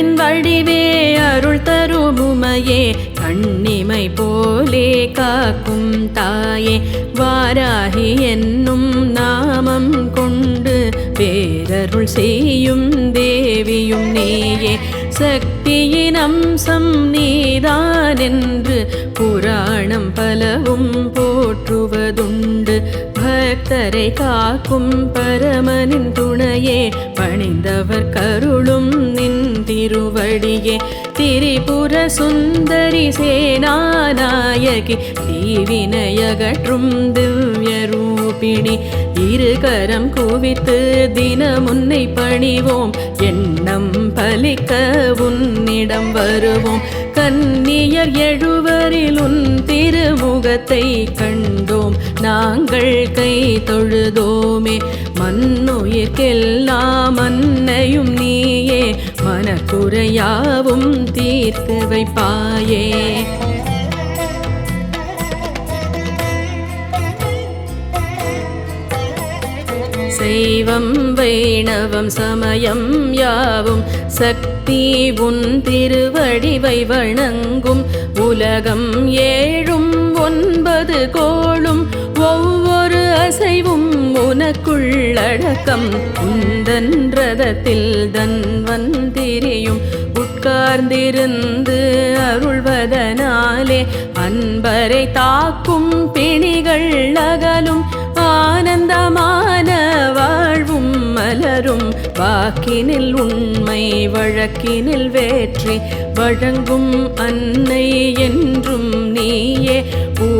கண்ணின் வடிவே அருள் தருமுமையே கண்ணிமை போலே காக்கும் தாயே. வாராகி என்னும் நாமம் கொண்டு பேரருள் செய்யும் தேவியும் நீயே. சக்தியின் அம்சம் நீதான் என்று புராணம் பலவும் போற்றுவதுண்டு. பக்தரை காக்கும் பரமனின் துணையே பணிந்தவர் கருளும் திருவடியே. திரிபுர சுந்தரி சேனாநாயகி தீவினையகற்றும் திவ்ய ரூபிணி. இருகரம் குவித்து தினமுன்னை பணிவோம் எண்ணம் பலிக்க உன்னிடம் வருவோம். கன்னியர் எழுவரில் உன் திருமுகத்தை கண்டோம் நாங்கள் கை தொழுதோமே. மண்ணுயிர்க்கெல்லாம் மன்னையும் நீயே குறையாவும் தீர்த்து வைப்பாயே சைவம் வைணவம் சமயம் யாவும் சக்தி உன் திருவடிவை வணங்கும். உலகம் ஏழும் ஒன்பது கோளும். ஒவ்வொரு அசைவும் உனக்குள்ளடக்கம் உந்தன் ரதத்தில் தன் வந்திரியும் உட்கார்ந்திருந்து அருள்வதனாலே அன்பரை தாக்கும் பிணிகள் அகலும் ஆனந்தமான வாழ்வும் மலரும். வாக்கினில் உண்மை வழக்கினில் வேற்றி. வழங்கும் அன்னை என்றும் நீயே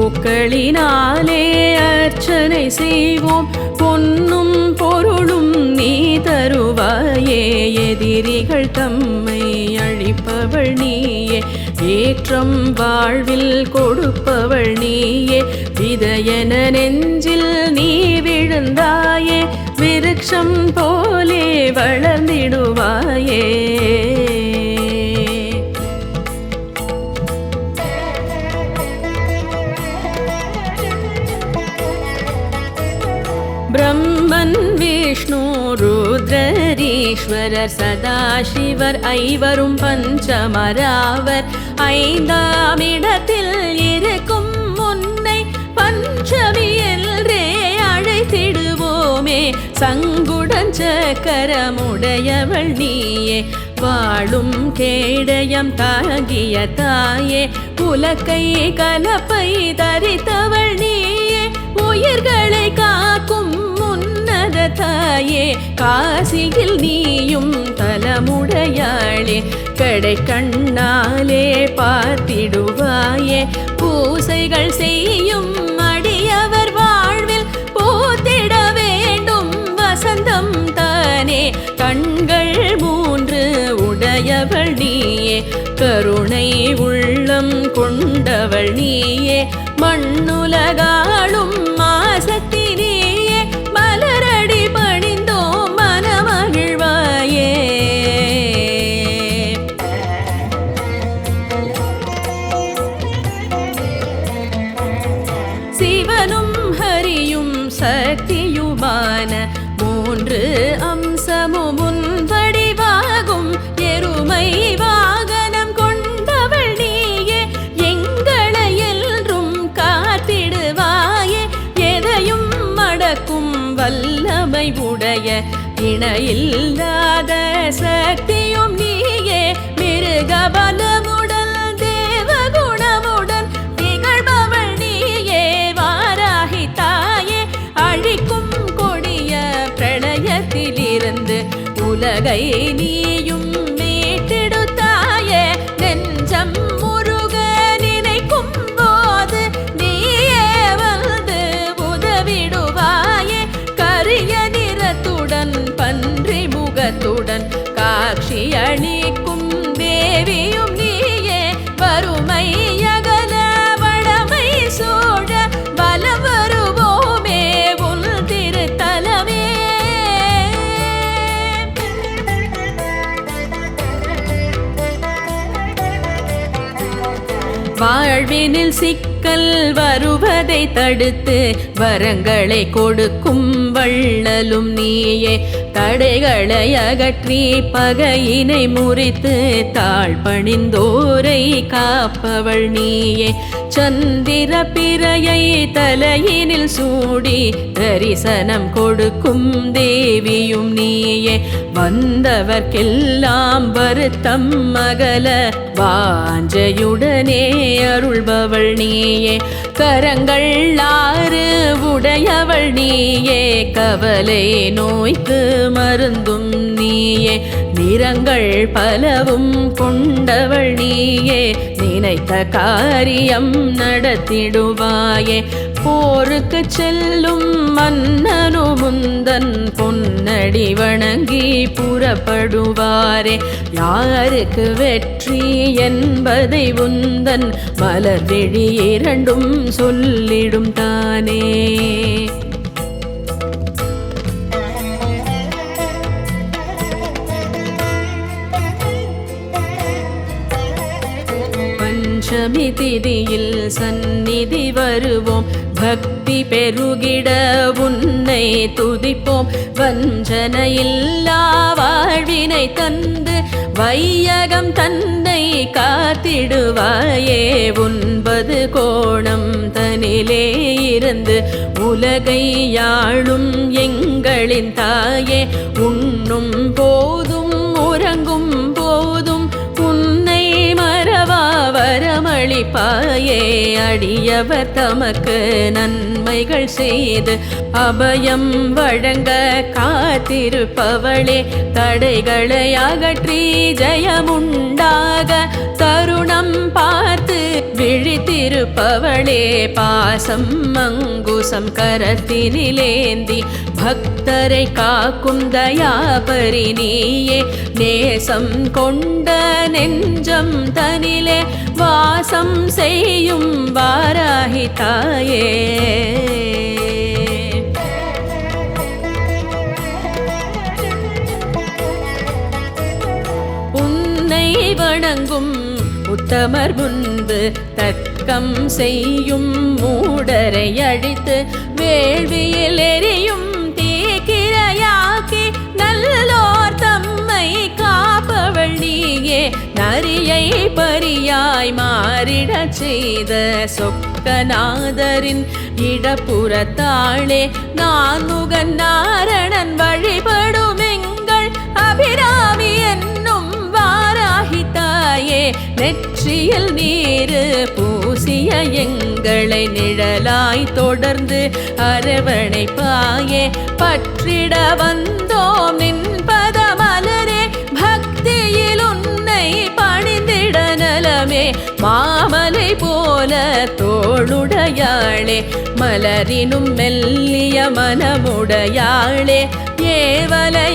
பூக்களினாலே அர்ச்சனை செய்வோம். பொன்னும் பொருளும் நீ தருவாயே. எதிரிகள் தம்மை அழிப்பவள் நீயே. ஏற்றம் வாழ்வில் கொடுப்பவள் நீயே. விதையன நெஞ்சில் நீ விழுந்தாயே. விருட்சம் போலே வளர்ந்திடுவாயே. ருத்ரரீஸ்வரர் சதாசிவர் ஐவரும் பஞ்சமராவர். ஐந்தாம் இடத்தில் இருக்கும் முன்னை பஞ்சமி என்றே அழைத்திடுவோமே. சங்குடன் சக்கரமுடையவள் நீயே. வாழும் கேடயம் தாங்கிய தாயே. புலக்கை கலப்பை தரித்தவள் நீயே. உயிர்களை கா தாயே காசியில் நீயும் தலமுடையாளே. கடை கண்ணாலே பார்த்திடுவாயே. பூசைகள் செய்யும் அடியவர் வாழ்வில் பூத்திட வேண்டும் வசந்தம் தானே. கண்கள் மூன்று உடையவள் நீயே. கருணை உள்ளம் கொண்டவள் நீயே. மண்ணுலகாளும் மாசத்தில் சக்தியும் சக்தியுமான மூன்று அம்சமும் உன் வடிவாகும். எருமை வாகனம் கொண்டவள் நீயே எங்களை என்றும் காத்திடுவாயே. எதையும் மடக்கும் வல்லமை உடைய இணையில்லாத சக்தியும் நீயே. மிருகபலமுடன் உலகை நீ வாழ்வினில் சிக்கல் வருவதை தடுத்து வரங்களை கொடுக்கும் வள்ளலும் நீயே. தடைகளை அகற்றி பகையினை முறித்து தாழ் பணிந்தோரை காப்பவள் நீயே. சந்திர பிறையை தலையினில் சூடி தரிசனம் கொடுக்கும் தேவியும் நீயே. வந்தவர்க்கெல்லாம் வருத்தம் மகள வாஞ்சையுடனே அருள்பவள் நீயே. கரங்கள் ஆறு உடையவள் நீயே. கவலை நோய்க்கு மருந்தும் நீயே. நிறங்கள் பலவும் கொண்டவள் நீயே. நினைத்த காரியம் நடத்திடுவாயே. போருக்கு செல்லும் மன்னனு முந்தன் பொன்னடி வணங்கி புறப்படுவாரே. யாருக்கு வெற்றி என்பதை உந்தன் மலர் விழி இரண்டும் சொல்லிடும் தானே. பஞ்சமி திதியில் சந்நிதி வருவோம். பக்தி பெருகிட உன்னை துதிப்போம். வஞ்சனையில்லா வாழ்வினை தந்து வையகம் தன்னை காத்திடுவாயே. உன்பது கோணம் தனிலே இருந்து உலகை யாழும் எங்களின் தாயே. உண்ணும் போதும் அளிப்பாயே அடியவர் தமக்கு நன்மைகள் செய்து அபயம் வழங்க காத்திருப்பவளே தடைகளை அகற்றி ஜெயமுண்டாக தருணம் பார்த்து விழித்திருப்பவளே பாசம் மங்குசம் கரத்தினிலேந்தி பக் பக்தரை காக்கும் தயாபரி நீயே. நேசம் கொண்ட நெஞ்சம் தனிலே வாசம் செய்யும் வாராகி தாயே. உன்னை வணங்கும் உத்தமர் முன்பு தக்கம் செய்யும் மூடரை அழித்து வேள்வியில் எரியும் நீயே நரியை பரியாய் மாறிடச் செய்த சொக்கநாதரின் இடப்புறத்தாளே நான் முகன் நாரணன் வழிபடும் எங்கள் அபிராமி என்னும் வாராகி தாயே நெற்றியில் நீரு பூசிய எங்களை நிழலாய் தொடர்ந்து அரவணைப்பாயே பற்றிட வந்தோம் நின் மாமலை போல தோளுடையாளே மலரினும் மெல்லிய மனமுடையாளே ஏவலை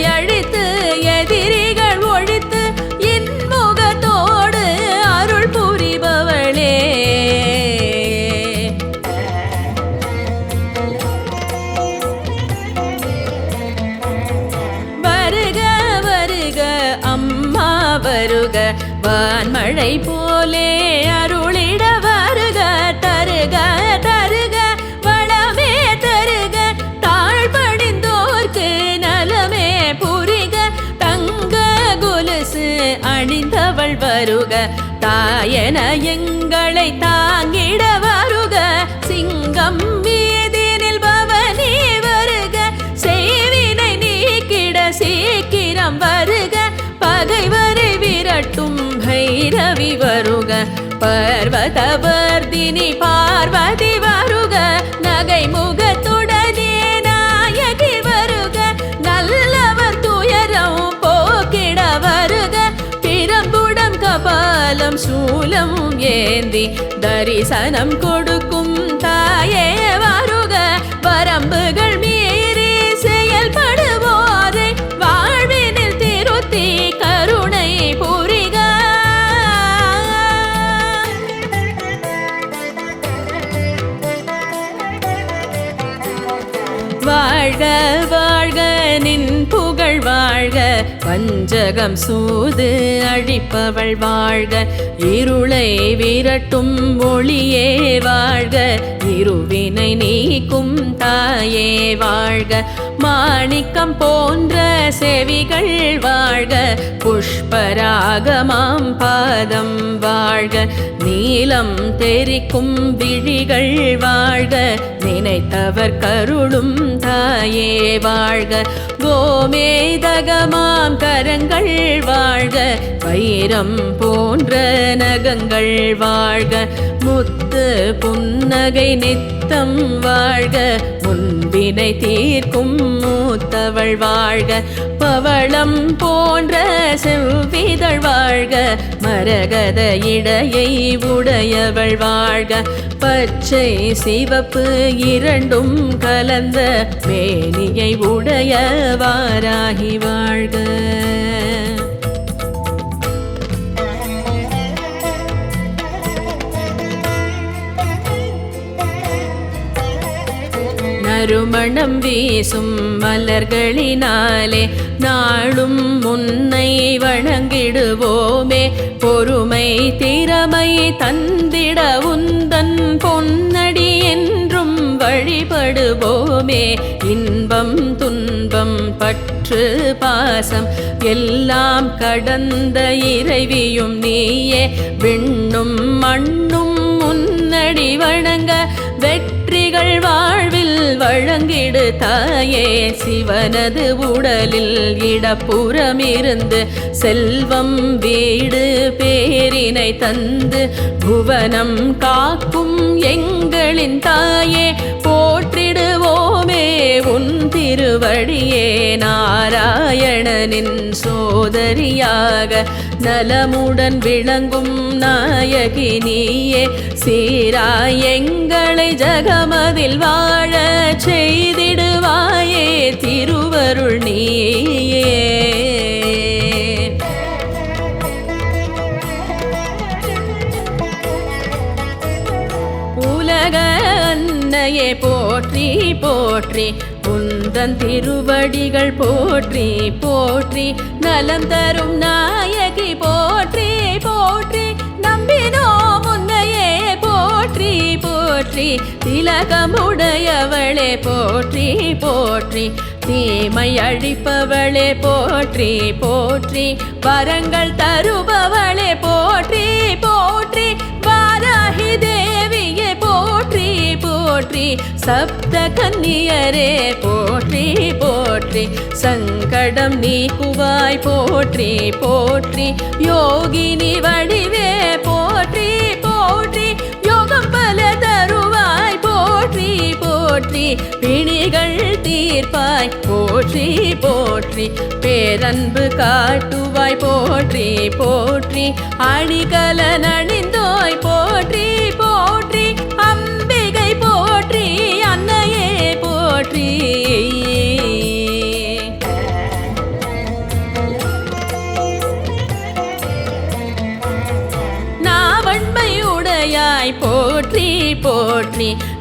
வான்மழை போலே அருளிட வருக தருக தருக வளமே தருக. தாழ்படிந்தோர்க்கு நலமே புரிக. தங்க கொலுசு அணிந்தவள் வருக. தாயன எங்களை தாங்கிட பிறவி வருக பர்வதவர்தினி பார்வதி வருக நகை முகத்துடனே நாயகி வருக நல்லவர் துயரம் போக்கிட வருக பிறம்புடம் கபாலம் சூலம் ஏந்தி தரிசனம் கொடுக்கும். வஞ்சகம் சூது அழிப்பவள் வாழ்க இருளை விரட்டும் ஒளியே வாழ்க. இருவினை நீக்கும் தாயே வாழ்க. மாணிக்கம் போன்ற செவிகள் வாழ்க. புஷ்பராகமாம் பாதம் வாழ்க. நீலம் தெரிக்கும் விழிகள் வாழ்க. நினைத்தவர் கருளும் தாயே வாழ்க. கோமேதகமாம் கரங்கள் வாழ்க. வைரம் போன்ற நகங்கள் வாழ்க. முத்து புன்னகை நித்தம் வாழ்க முன்பினை தீர்க்கும் மூத்தவள் வாழ்க பவளம் போன்ற செவ்விதழ் வாழ்க மரகத இடையை உடையவள் வாழ்க பச்சை சிவப்பு இரண்டும் கலந்த மேனியை உடையவாராகி வாழ்க. நறுமணம் வீசும் மலர்களினாலே நாளும் முன்னை வணங்கிடுவோமே. பொறுமை திறமை தந்திட உந்தன் பொன்னடி என்றும் வழிபடுவோமே. இன்பம் துன்பம் பற்று பாசம் எல்லாம் கடந்த இறைவியும் நீயே. விண்ணும் மண்ணும் முன்னடி வணங்க வெற்றிகள் வாழ் வழங்கிடு தாயே. சிவனது உடலில் இடப்புறமிருந்து செல்வம் வீடு பேரினை தந்து புவனம் காக்கும் எங்களின் தாயே. போ திருவடியே நாராயணனின் சோதரியாக நலமுடன் விளங்கும் நாயகி நீயே. சீராய் எங்களை ஜகமதில் வாழ செய்திடுவாயே திருவருள் நீயே. உலக அன்னையே போற்றி போற்றி உந்தன் திருவடிகள் போற்றி போற்றி நலம் தரும் நாயகி போற்றி போற்றி நம்பினோ முன்னையே போற்றி போற்றி திலகமுடையவளே போற்றி போற்றி தீமை அழிப்பவளே போற்றி போற்றி வரங்கள் தருபவளே போற்றி போற்றி வாராகி தேவியே போற்றி போற்றி சப்த கன்னியரே போற்றி போற்றி. சங்கடம் நீக்குவாய் போற்றி போற்றி. யோகினி வடிவே போற்றி போற்றி. யோகம் பல தருவாய் போற்றி போற்றி. பிணிகள் தீர்ப்பாய் போற்றி போற்றி. பேரன்பு காட்டுவாய் போற்றி போற்றி. அணிகலன் அணி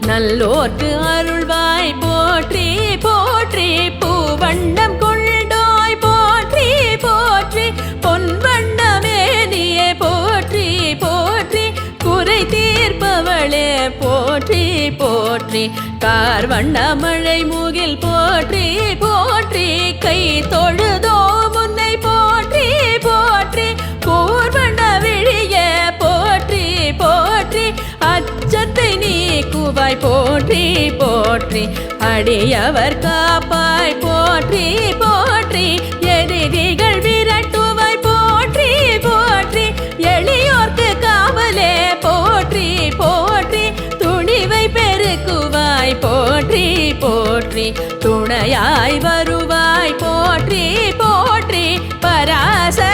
நல்லோர்க்கு அருள்வாய். போற்றி போற்றி பூவண்ணம் கொள்டோய் போற்றி போற்றி பொன்வண்ணமேனியே போற்றி போற்றி குறை தீர்ப்பவளே. போற்றி போற்றி கார்வண்ண மழை முகில். போற்றி போற்றி கை தொழுதோ முன்னை. போற்றி போற்றி கூர்வண்ண விழிய. போற்றி போற்றி அச்ச காப்பாய் போற்றி போற்றி. அடியவர் காப்பாய் போற்றி போற்றி. எதிரிகள் விரட்டுவாய் போற்றி போற்றி. எளியோர்க்கு காவலே போற்றி போற்றி. துணிவை பெருக்குவாய் போற்றி போற்றி. துணையாய் வருவாய் போற்றி போற்றி. பராசக்தியே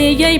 திருஷ்டியை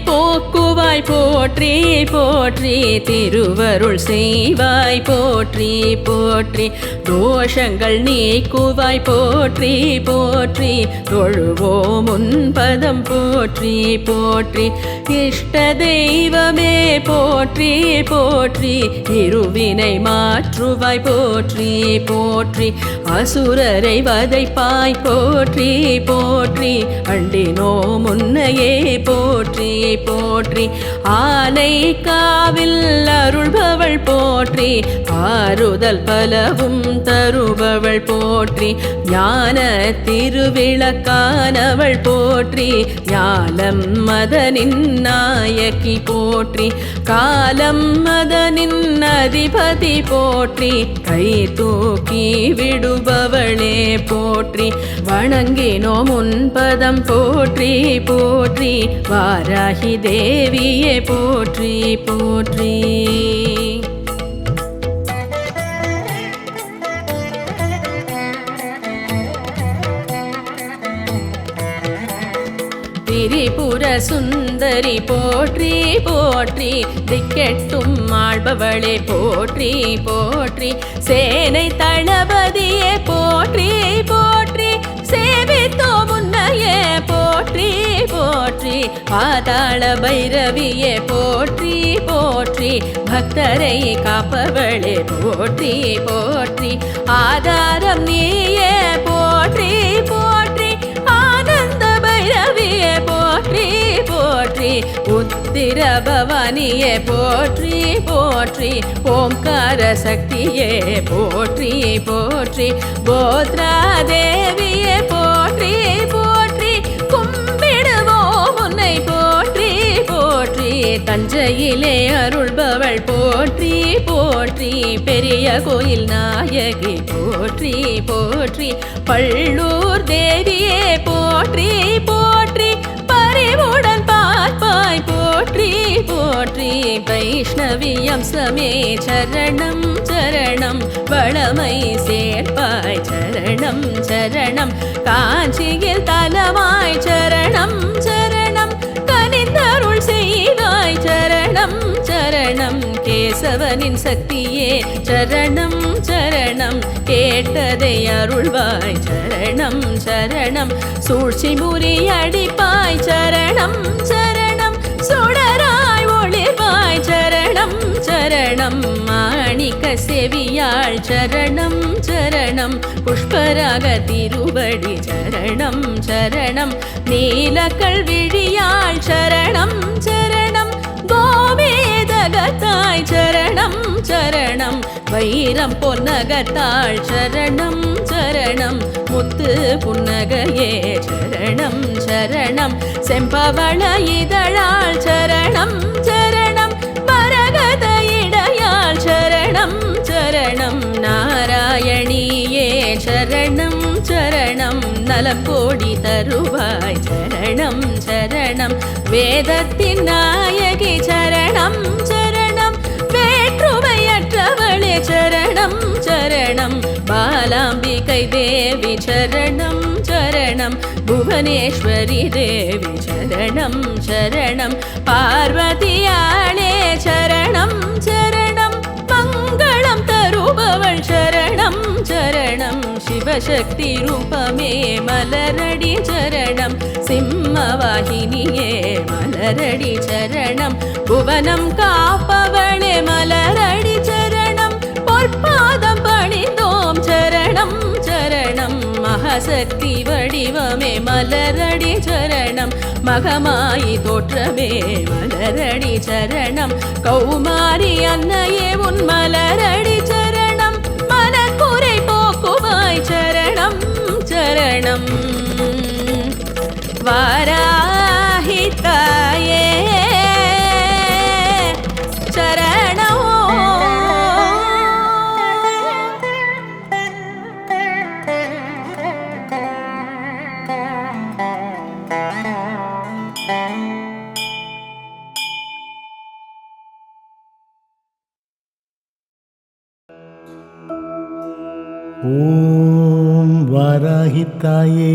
போக்குவாய் போற்றி போற்றி. திருவருள் செய்வாய் போற்றி போற்றி. தோஷங்கள் நீக்குவாய் போற்றி போற்றி. தொழுவோ முன்பதம் போற்றி போற்றி. இஷ்ட தெய்வமே போற்றி போற்றி. இருவினை மாற்றுவாய் போற்றி போற்றி. அசுரரை வதைப்பாய் போற்றி போற்றி. அண்டினோ முன்னையே போற்றி போற்றி. ஆனை காவில் அருள்பவள் போற்றி ஆறுதல் பலவும் தருபவள் போற்றி. ஞான திருவிளக்கானவள் போற்றி. ஞாலம் மதனின் நாயக்கி போற்றி. காலம் மதனின் அதிபதி போற்றி. கை தூக்கி விடுபவளே போற்றி. வணங்கினோ முன்பதம் போற்றி போற்றி. வாராகி தேவியே போற்றி போற்றி. திரிபுர சுந்தரி போற்றி போற்றி. திக்கெட்டும் ஆழ்பவளே போற்றி போற்றி. சேனை தளபதியே போற்றி போற்றி. சேவித்தோ முன்னையே போற்றி போற்றி. பாதாள பைரவியே போற்றி போற்றி. பக்தரை காப்பவளே போற்றி போற்றி. ஆதாரம் நீயே உத்திர பவானியே போற்றி போற்றி ஓம்கார சக்தியே போற்றி போற்றி. போத்ரா தேவியே போற்றி போற்றி. கும்பிடுவோம் உன்னை போற்றி போற்றி. தஞ்சையிலே அருள்பவள் போற்றி போற்றி. பெரிய கோயில் நாயகி போற்றி போற்றி. பள்ளூர் தேவியே போற்றி போற்றி. அறிவுடன் பார்ப்பாய். போற்றி போற்றி வைஷ்ணவியம் சமே சரணம் சரணம். வளமை சேர்ப்பாய் சரணம் சரணம். காஞ்சியில் தலமாய் சரணம் சரணம். கேசவனின் சக்தியே. சரணம் சரணம் கேட்டதை அருள்வாய். சரணம் சரணம் சூழ்ச்சி முறியடிப்பாய் சரணம் சரணம் சுடராய் ஒளிர்வாய். சரணம் சரணம் மாணிக்க செவியாள். சரணம் சரணம் புஷ்பராக திருவடி. சரணம் சரணம் நீலக்கள் விழியாள். சரணம் சரணம் பொன்னகத்தாய் சரணம் சரணம். வைரம் பொன்னகத்தாள் சரணம் சரணம். முத்து புன்னகையே சரணம் சரணம். செம்பவள இதழாள் சரணம் சரணம். மரகத இடையாள் சரணம் சரணம். நாராயணியே சரணம் சரணம். நலக்கோடி தருவாய் சரணம். சரணம். வேதத்தின் நாயகி சரணம் சரணம். வேற்றுமையற்றவளே சரணம் சரணம். பாலாம்பிகை தேவி சரணம் சரணம். புவனேஸ்வரி தேவி சரணம் சரணம். பார்வதியாளே சரணம் சரணம். மங்களம் தருபவள் சரணம் சரணம் சிவசக்தி ரூபமே மலரடி சரணம் சிம்மவாகினியே மலரடி சரணம் புவனம் காப்பவளே மலரடி சரணம் பொற்பாதம் பணிந்தோம் சரணம் சரணம் மகசக்தி வடிவமே மலரடி சரணம் மகமாயி தோற்றமே மலரடி சரணம் கௌமாரி அன்னையே உன் மலரடி சரணம் வாராஹி தாயே ஓம் வாராகித்தாயே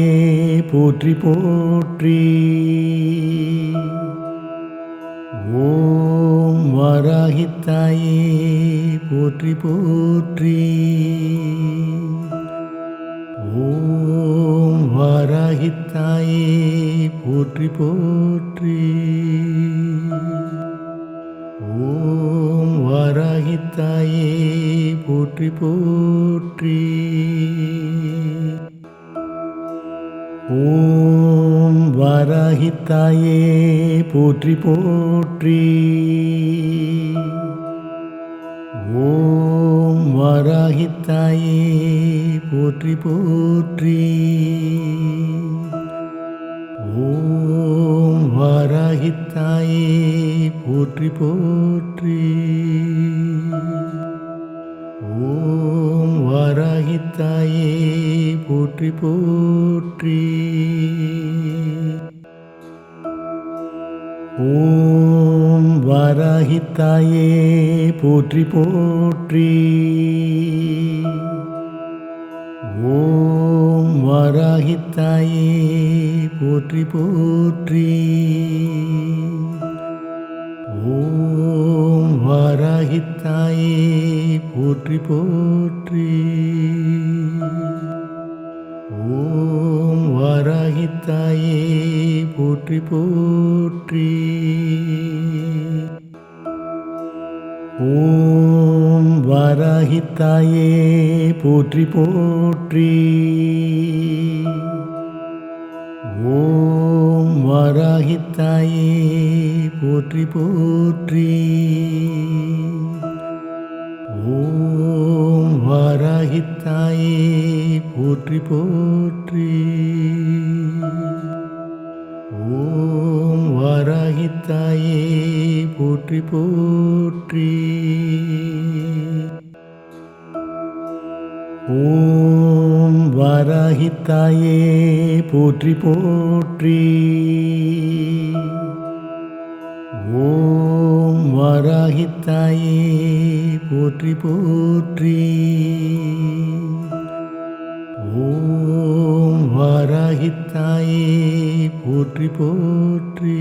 போற்றி போற்றி. ஓம் வாராகித்தாயே போற்றி போற்றி. ஓம் வாராகித்தாயே போற்றி போற்றி. ஓம் வாராகித்தாயே போற்றி போற்றி. வராகித்தாயே போற்றி போற்றி. ஓம் வராகித்தாயே போற்றி போற்றி. ஓம் வராகித்தாயே போற்றி போற்றி. ஓம் வராகித்தாயே போற்றி போற்றி. தாயே போற்றி போற்றி. ஓம் வராகித்தாயே போற்றி போற்றி. ஓம் வராகித்தாயே போற்றி போற்றி. ஓம் வராகித்தாயே போற்றி போற்றி. ஓம் வராகித்தாயே போற்றி போற்றி. ஓம் வராகித்தாயே போற்றி போற்றி. ஓம் வராகித்தாயே போற்றி போற்றி. ஓம் வராகித்தாயே போற்றி போற்றி. தாயே போற்றி போற்றி. ஓம் வராகித்தாயே போற்றி போற்றி. ஓம் வராகித்தாயே போற்றி போற்றி.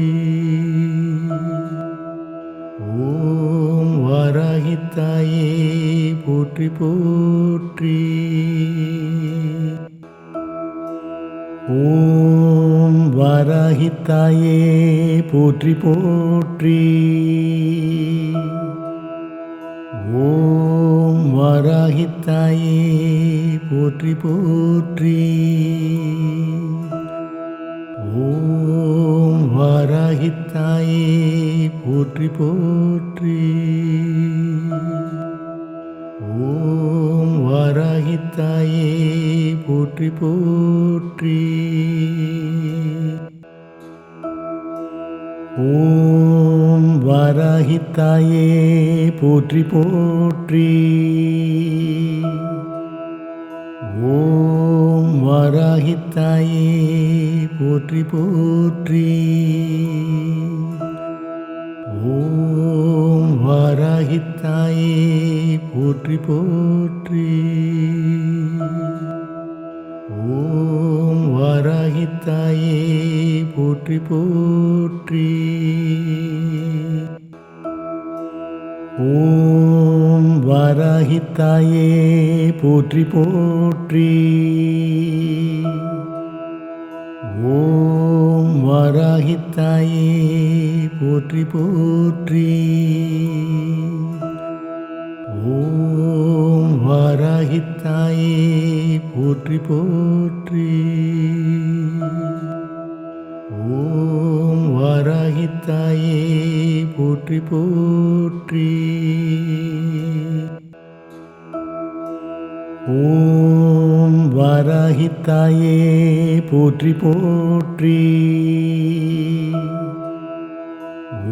ஓம் வராகித்தாயே போற்றி போற்றி. ஓம் வராகித்தாயே போற்றி போற்றி. ஓம் வராகித்தாயே போற்றி போற்றி. ஓம் வராகித்தாயே போற்றி போற்றி. ஓம் வாராகித்தாயே போற்றி போற்றி. ஓம் வாராகித்தாயே போற்றி போற்றி. ஓம் வாராகித்தாயே போற்றி போற்றி. ஓம் வாராகித்தாயே போற்றி போற்றி. ஓம் வாராகித்தாயே போற்றி போற்றி. ஓம் வாராகித்தாயே போற்றி போற்றி. ஓம் வராகித்தாயே போற்றி போற்றி. ஓம் வராகித்தாயே போற்றி போற்றி. ஓம் வராகித்தாயே போற்றி போற்றி. ஓம் வராகித்தாயே போற்றி போற்றி.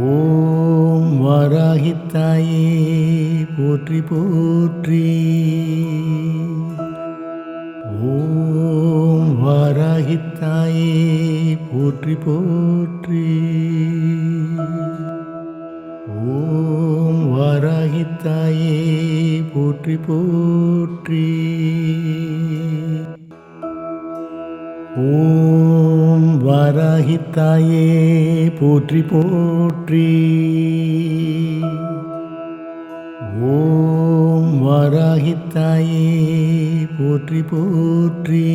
ஓம் வராகித்தாயே போற்றி போற்றி. ஓம் வராகித்தாயே போற்றி போற்றி. ஓம் வராகித்தாயே போற்றி போற்றி. ஓம் ஓம் வாராகித்தாயே போற்றி போற்றி. ஓம் வாராகித்தாயே போற்றி போற்றி.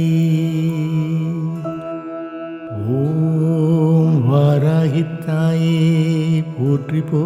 ஓம் வாராகித்தாயே போற்றி போ